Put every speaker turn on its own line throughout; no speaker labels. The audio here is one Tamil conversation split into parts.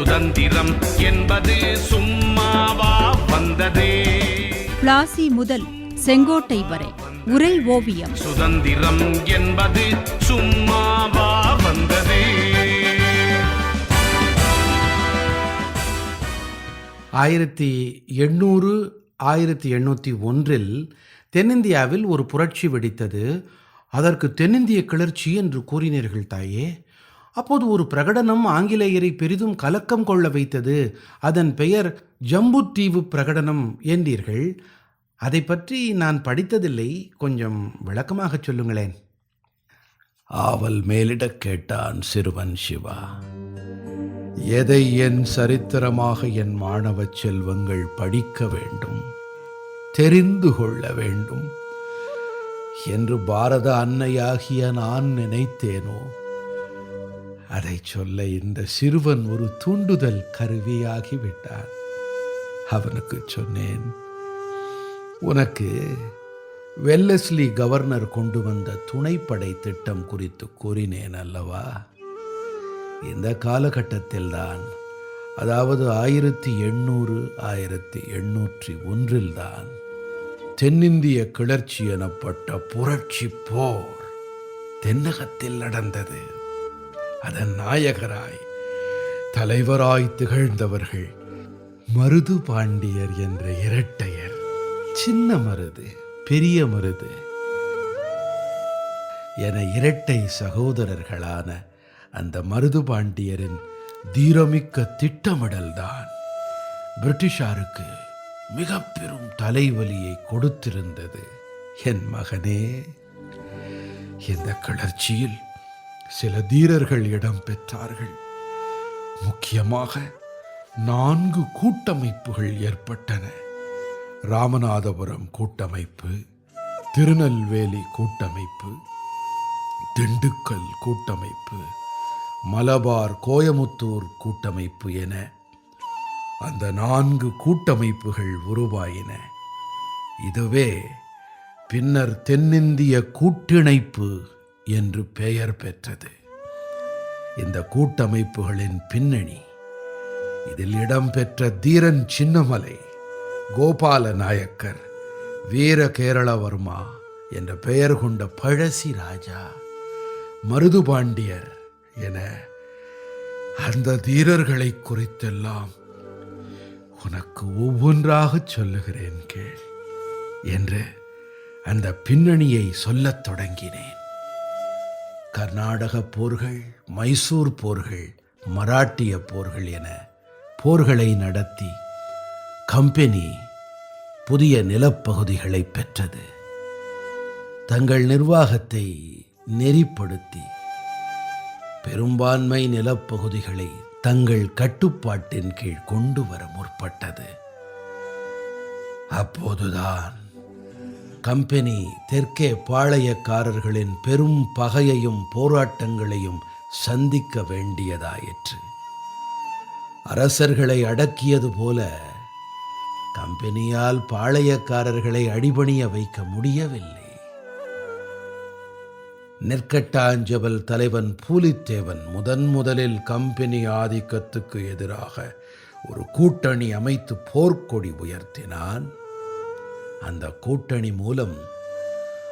சுதந்திரம் என்பது சும்மாவா வந்ததே?
பிளாசி முதல் செங்கோட்டை வரை உரை ஓவியம்.
சுதந்திரம் என்பது சும்மாவா வந்ததே?
ஆயிரத்தி எண்ணூறு ஆயிரத்தி எண்ணூற்றி ஒன்றில் தென்னிந்தியாவில் ஒரு புரட்சி வெடித்தது. அதற்கு தென்னிந்திய கிளர்ச்சி என்று கூறினீர்கள் தாயே. அப்போது ஒரு பிரகடனம் ஆங்கிலேயரை பெரிதும் கலக்கம் கொள்ள வைத்தது. அதன் பெயர் ஜம்புத்தீவு பிரகடனம் என்றீர்கள். அதை பற்றி நான் படித்ததில்லை. கொஞ்சம் விளக்கமாக சொல்லுங்களேன். ஆவல் மேலிடக் கேட்டான் சிறுவன் சிவா. எதை என் சரித்திரமாக என் மாணவ செல்வங்கள் படிக்க வேண்டும்? தெரிந்து கொள்ள வேண்டும்? என்று பாரத அன்னையாகிய நான் நினைத்தேனோ? அதை சொல்ல இந்த சிறுவன் ஒரு தூண்டுதல் கருவியாகிவிட்டான். அவனுக்கு சொன்னேன் உனக்கு வெல்லஸ்லி கவர்னர் கொண்டு வந்த துணைப்படை திட்டம் குறித்து கூறினேன் அல்லவா? இந்த காலகட்டத்தில்தான் அதாவது ஆயிரத்தி எண்ணூறு ஆயிரத்தி எண்ணூற்றி ஒன்றில்தான் தென்னிந்திய கிளர்ச்சி எனப்பட்ட புரட்சி போர் தென்னகத்தில் நடந்தது. அதன் நாயகராய் தலைவராய் திகழ்ந்தவர்கள் மருது பாண்டியர் என்ற இரட்டையர். சின்ன மருது பெரிய மருது என இரட்டை சகோதரர்களான அந்த மருது பாண்டியரின் தீரமிக்க திட்டமிடல்தான் பிரிட்டிஷாருக்கு மிக பெரும் தலைவலியை கொடுத்திருந்தது. என் மகனே இந்த கிளர்ச்சியில் சில தீரர்கள் இடம் பெற்றார்கள். முக்கியமாக நான்கு கூட்டமைப்புகள் ஏற்பட்டன. ராமநாதபுரம் கூட்டமைப்பு திருநெல்வேலி கூட்டமைப்பு திண்டுக்கல் கூட்டமைப்பு மலபார் கோயமுத்தூர் கூட்டமைப்பு என அந்த நான்கு கூட்டமைப்புகள் உருவாயின. இதுவே பின்னர் தென்னிந்திய கூட்டிணைப்பு என்று பெயர் பெற்றது. இந்த கூட்டமைப்புகளின் பின்னணி இதில் இடம்பெற்ற தீரன் சின்னமலை கோபால நாயக்கர் வீர கேரளவர்மா என்ற பெயர் கொண்ட பழசி ராஜா மருதுபாண்டியர் என அந்த தீரர்களை குறித்தெல்லாம் உனக்கு ஒவ்வொன்றாகச் சொல்லுகிறேன் கேள் என்று அந்த பின்னணியை சொல்லத் தொடங்கினேன். கர்நாடக போர்கள் மைசூர் போர்கள் மராட்டிய போர்கள் என போர்களை நடத்தி கம்பெனி புதிய நிலப்பகுதிகளை பெற்றது. தங்கள் நிர்வாகத்தை நெறிப்படுத்தி பெரும்பான்மை நிலப்பகுதிகளை தங்கள் கட்டுப்பாட்டின் கீழ் கொண்டு வர முற்பட்டது. அப்போதுதான் கம்பெனி தெற்கே பாளையக்காரர்களின் பெரும் பகையையும் போராட்டங்களையும் சந்திக்க வேண்டியதாயிற்று. அரசர்களை அடக்கியது போல கம்பெனியால் பாளையக்காரர்களை அடிபணிய வைக்க முடியவில்லை. நெற்கட்டாஞ்சபல் தலைவன் பூலித்தேவன் முதன் முதலில் கம்பெனி ஆதிக்கத்துக்கு எதிராக ஒரு கூட்டணி அமைத்து போர்க்கொடி உயர்த்தினான். அந்த கூட்டணி மூலம்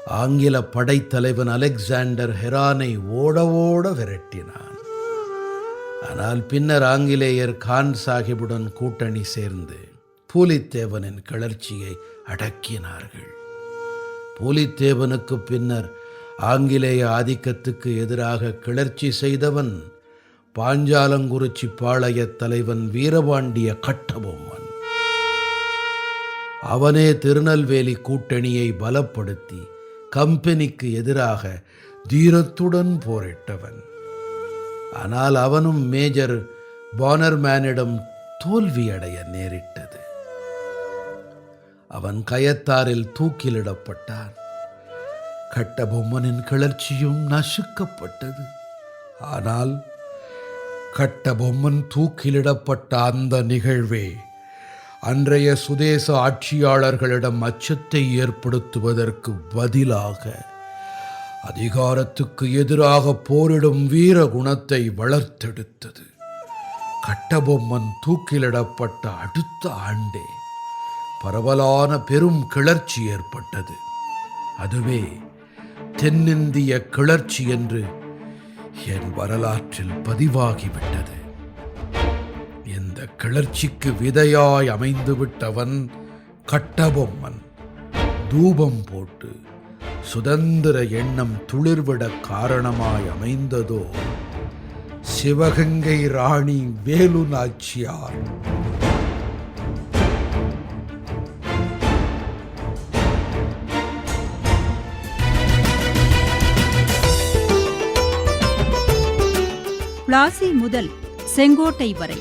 ஆங்கில படைத்தலைவன் அலெக்சாண்டர் ஹெரானை ஓட ஓட விரட்டினான். ஆனால் பின்னர் ஆங்கிலேயர் கான் சாஹிபுடன் கூட்டணி சேர்ந்து பூலித்தேவனின் கிளர்ச்சியை அடக்கினார்கள். பூலித்தேவனுக்கு பின்னர் ஆங்கிலேய ஆதிக்கத்துக்கு எதிராக கிளர்ச்சி செய்தவன் பாஞ்சாலங்குறிச்சி பாளையத் தலைவன் வீரபாண்டிய கட்டபொம்மன். அவனே திருநெல்வேலி கூட்டணியை பலப்படுத்தி கம்பெனிக்கு எதிராக தீரத்துடன் போரிட்டவன். ஆனால் அவனும் மேஜர் பானர்மேனிடம் தோல்வியடைய நேரிட்டது. அவன் கயத்தாரில் தூக்கிலிடப்பட்டான். கட்டபொம்மனின் கிளர்ச்சியும் நசுக்கப்பட்டது. ஆனால் கட்டபொம்மன் தூக்கிலிடப்பட்ட அந்த நிகழ்வே அன்றைய சுதேச ஆட்சியாளர்களிடம் அச்சத்தை ஏற்படுத்துவதற்கு பதிலாக அதிகாரத்துக்கு எதிராக போரிடும் வீர குணத்தை வளர்த்தெடுத்தது. கட்டபொம்மன் தூக்கிலிடப்பட்ட அடுத்த ஆண்டே பரவலான பெரும் கிளர்ச்சி ஏற்பட்டது. அதுவே தென்னிந்திய கிளர்ச்சி என்று என் வரலாற்றில் பதிவாகிவிட்டது. இந்த கிளர்ச்சிக்கு விதையாய் அமைந்துவிட்டவன் கட்டபொம்மன். தூபம் போட்டு சுதந்திர எண்ணம் துளிர்விட காரணமாய் அமைந்ததோ சிவகங்கை ராணி வேலு நாச்சியார்.
பிளாசி முதல் செங்கோட்டை வரை